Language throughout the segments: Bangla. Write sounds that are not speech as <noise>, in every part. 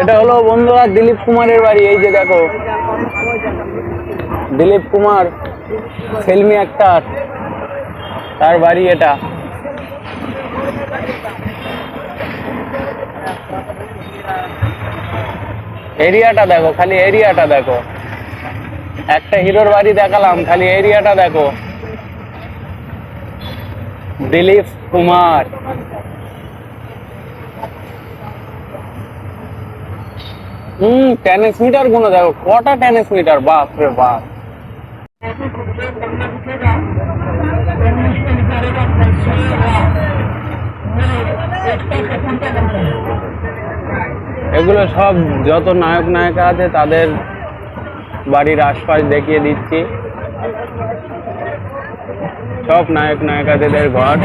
এটা হলো বন্ধুরা দিলীপ কুমারের বাড়ি, এই যে দেখো। দিলীপ কুমার ফিল্মি অ্যাক্টার তার বাড়ি এটা। এরিয়াটা দেখো, খালি এরিয়াটা দেখো। একটা হিরোর বাড়ি দেখালাম, খালি এরিয়াটা দেখো। দিলীপ কুমার। হুম টেনিস মিটারগুলো দেখো, কটা টেনিস মিটার বাপ রে বাপ। এগুলো সব যত নায়ক নায়িকা আছে, তাদের বাড়ির আশপাশ দেখিয়ে দিচ্ছি। সব নায়ক নায়িকাদের ঘর।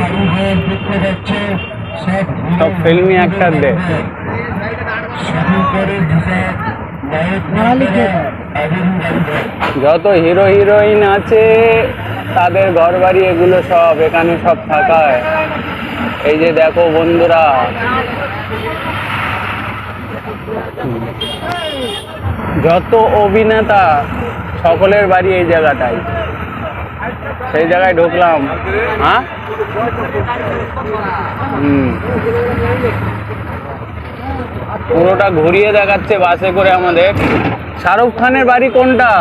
সব ফিল্মি অ্যাক্টারদের যত হিরো হিরোইন আছে, তাদের ঘর বাড়ি এগুলো সব, এখানে সব থাকায়। এই যে দেখো বন্ধুরা। যত অভিনেতা, সকলের বাড়ি এই জায়গাটায় সেই জায়গায় ঢুকলাম। হ্যাঁ? হুম। পুরোটা ঘুরিয়ে দেখাচ্ছে বাসে করে আমাদের। শাহরুখ খানের বাড়ি কোনটা?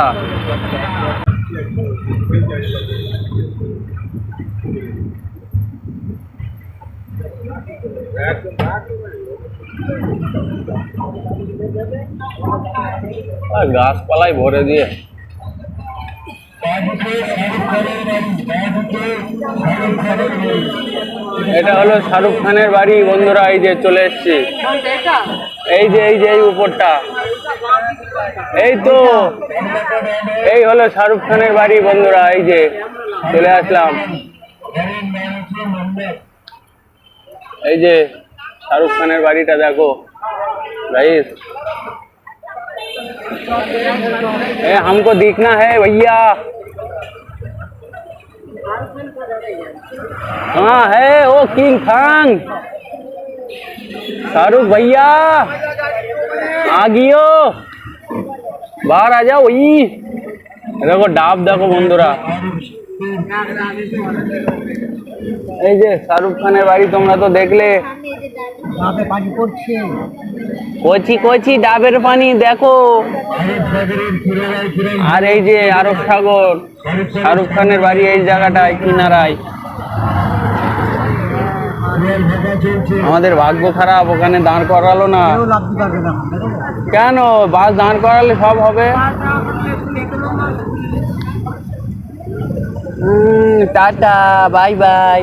গাছপালায় ভরে দিয়ে। এটা হলো শাহরুখ খানের বাড়ি বন্ধুরা এই যে চলে এসছি এই যে এই যে এই উপরটা এই তো এই হলো শাহরুখ খানের বাড়ি বন্ধুরা এই যে চলে আসলাম এই যে শাহরুখ খানের বাড়িটা দেখো গাইস ए हमको दिखना है भैया हाँ है वो किंग खांग शाहरुख भैया आ गियो बाहर आ जाओ ई দেখো ডাব দেখো বন্ধুরা এই যে শাহরুখ খানের বাড়ি তোমরা তো দেখলে বাপে পানি পড়ছে কচি কচি ডাবের পানি দেখো আর এই যে আরব সাগর শাহরুখ খানের বাড়ি এই জায়গাটায়, কিনারায়। আমাদের ভাগ্য খারাপ, ওখানে দাঁড় করালো না। না কেন? বাস দাঁড় করালে সব হবে। Tata, bye bye.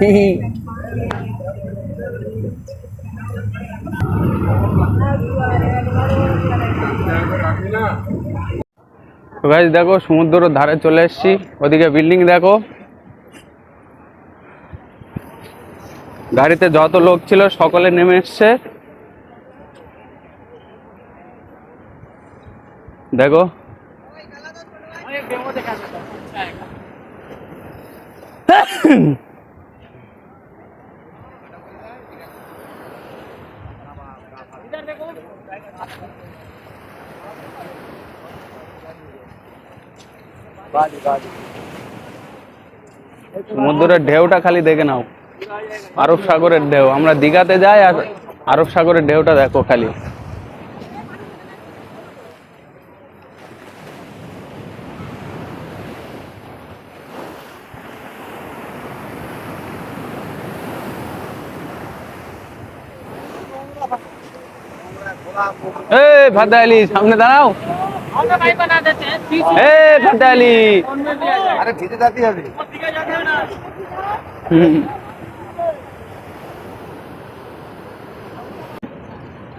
হি। <laughs> তো গাইজ দেখো, সমুদ্রের ধারে চলে এসছি। ওদিকে বিল্ডিং দেখো। গাড়িতে যত লোক ছিল, সকলে নেমে এসছে। দেখো। সমুদ্রের ঢেউটা খালি দেখে নাও। আরব সাগরের ঢেউ। আমরা দীঘাতে যাই আর আরব সাগরের ঢেউটা দেখো খালি। এই ফাতে আলী, সামনে দাঁড়াও।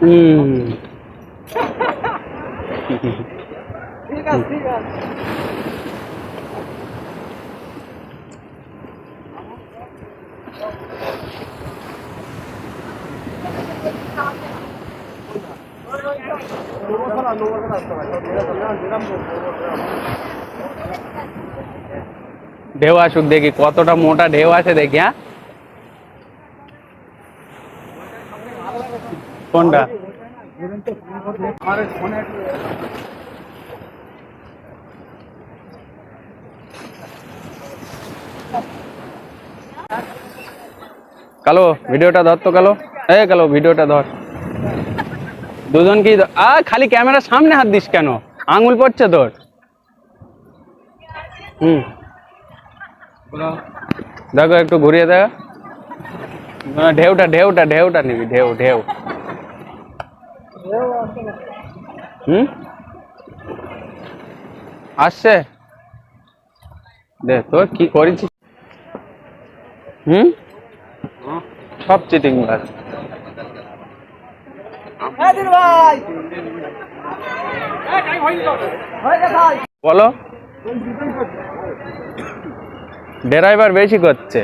হুম। ঢেউ আসুক, দেখি কতটা মোটা ঢেউ আছে দেখি হ্যাঁ? কোনটা? কালো, ভিডিওটা ধর তো কালো। এ কালো, ভিডিওটা ধর। দুজন কি ধ- আ খালি ক্যামেরার সামনে হাত দিস কেন? আঙুল পড়ছে তোর। হুম। দেখো একটু ঘুরিয়ে দেখা। না, ঢেউটা ঢেউটা ঢেউটা নিবি ঢেউ ঢেউ। হুম? আসছে? দে তোর কি করেছিস? হুম? সব চিটিং বাস বলো। ড্রাইভার বেশি করছে।